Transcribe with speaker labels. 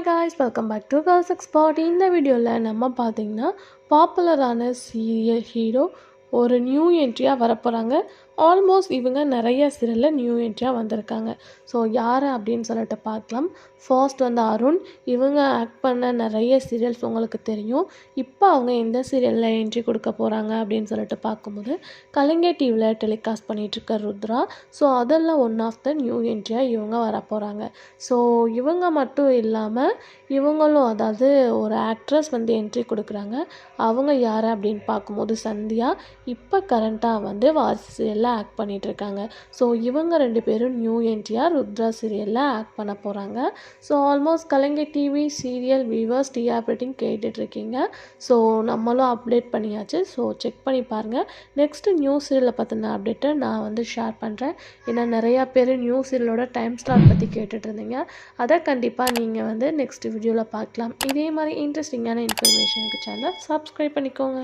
Speaker 1: Hi guys welcome back to girls expert இந்த வீடியோவில் நம்ம பார்த்திங்கன்னா பாப்புலரான சீரியல் ஹீரோ ஒரு நியூ என்ட்ரியாக வரப்போகிறாங்க ஆல்மோஸ்ட் இவங்க நிறைய சீரியலில் நியூ என்ட்ரியாக வந்திருக்காங்க. ஸோ யார் அப்படின்னு சொல்லிட்டு பார்க்கலாம். ஃபர்ஸ்ட் வந்து அருண். இவங்க ஆக்ட் பண்ண நிறைய சீரியல்ஸ் உங்களுக்கு தெரியும். இப்போ அவங்க எந்த சீரியலில் என்ட்ரி கொடுக்க போகிறாங்க அப்படின்னு சொல்லிட்டு பார்க்கும்போது கலைஞர் டிவியில் டெலிகாஸ்ட் பண்ணிகிட்ருக்க ருத்ரா. ஸோ அதெல்லாம் ஒன் ஆஃப் த நியூ என்ட்ரியாக இவங்க வரப்போகிறாங்க ஸோ இவங்க மட்டும் இல்லாமல் இவங்களும் அதாவது ஒரு ஆக்ட்ரஸ் வந்து என்ட்ரி கொடுக்குறாங்க. அவங்க யார் அப்படின்னு பார்க்கும்போது சந்தியா. இப்போ கரண்ட்டாக வந்து வாரிசு சீரியலில் ஆக்ட் பண்ணிகிட்ருக்காங்க ஸோ இவங்க ரெண்டு பேரும் நியூ என்டிஆர் ருத்ரா சீரியலில் ஆக்ட் பண்ண போகிறாங்க so almost Kalaignar TV serial viewers டிஆப்ரேட்டிங் கேட்டுட்ருக்கீங்க ஸோ நம்மளும் அப்டேட் பண்ணியாச்சு. ஸோ செக் பண்ணி பாருங்கள் நெக்ஸ்ட்டு நியூ சீரியலை பற்றின அப்டேட்டை நான் வந்து ஷேர் பண்ணுறேன் ஏன்னா நிறையா பேர் நியூ சீரியலோட டைம் ஸ்லாட் பற்றி கேட்டுட்ருந்தீங்க அதை கண்டிப்பாக நீங்கள் வந்து நெக்ஸ்ட் வீடியோவில் பார்க்கலாம். இதே மாதிரி இன்ட்ரெஸ்டிங்கான இன்ஃபர்மேஷனுக்கு சேனலை சப்ஸ்கிரைப் பண்ணிக்கோங்க.